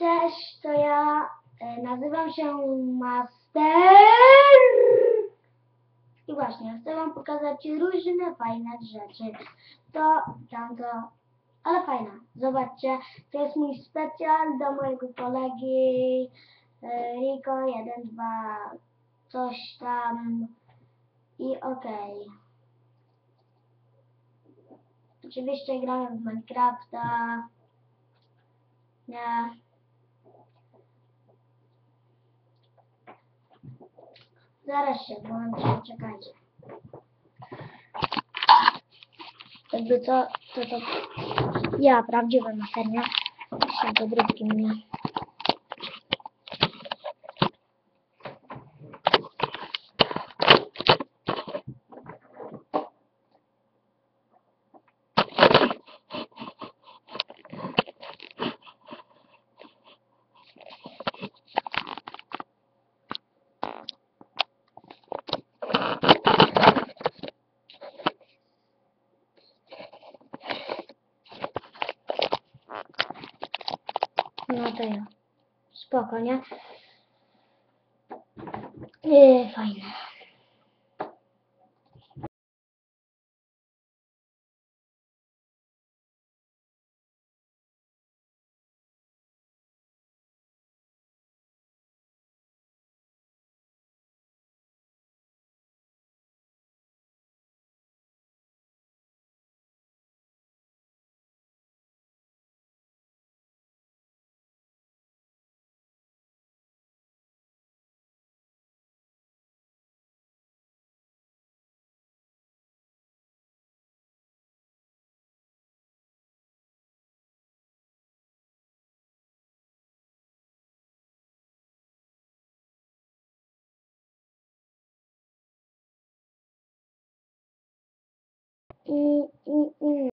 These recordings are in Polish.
Cześć, to ja e, nazywam się Master. I właśnie, chcę wam pokazać różne fajne rzeczy. To, tamto, ale fajne. Zobaczcie, to jest mój specjal do mojego kolegi e, Rico 1, 2, coś tam i okej. Oczywiście gramy w Minecrafta. Nie. Zaraz się włączę, czekajcie. Jakby co, to to ja, prawdziwy maternia. Się dogrywki mnie. No to ja. Spoko, nie? Yy, fajne. 一一一。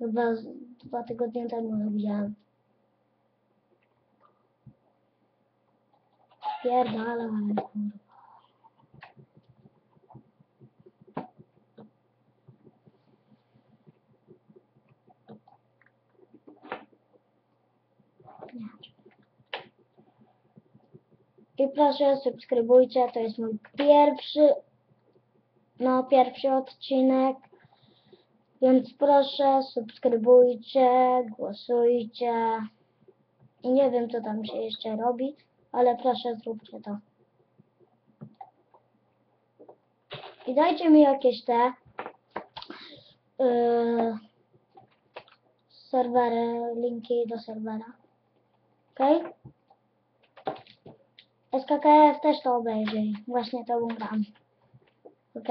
Chyba dwa tygodnie temu robiłem. Pierdala, ale kurwa. I proszę subskrybujcie, to jest mój pierwszy, no pierwszy odcinek. Więc proszę, subskrybujcie, głosujcie. Nie wiem, co tam się jeszcze robi, ale proszę, zróbcie to. I dajcie mi jakieś te yy, serwery, linki do serwera. Ok? SKKF też to obejrzyj. Właśnie to gram. Ok?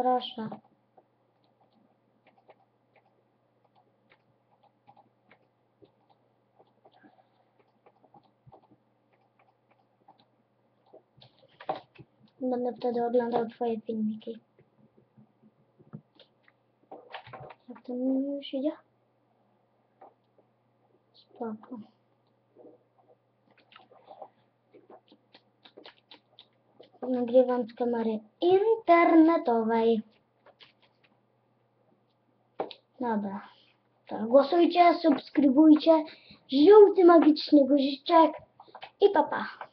Proszę. Będę wtedy oglądał twoje filmiki. Jak to mi już idzie? Spoko. Nagrywam z kamery internetowej. Dobra. Tak, głosujcie, subskrybujcie. Żółty magiczny guziczek i papa. Pa.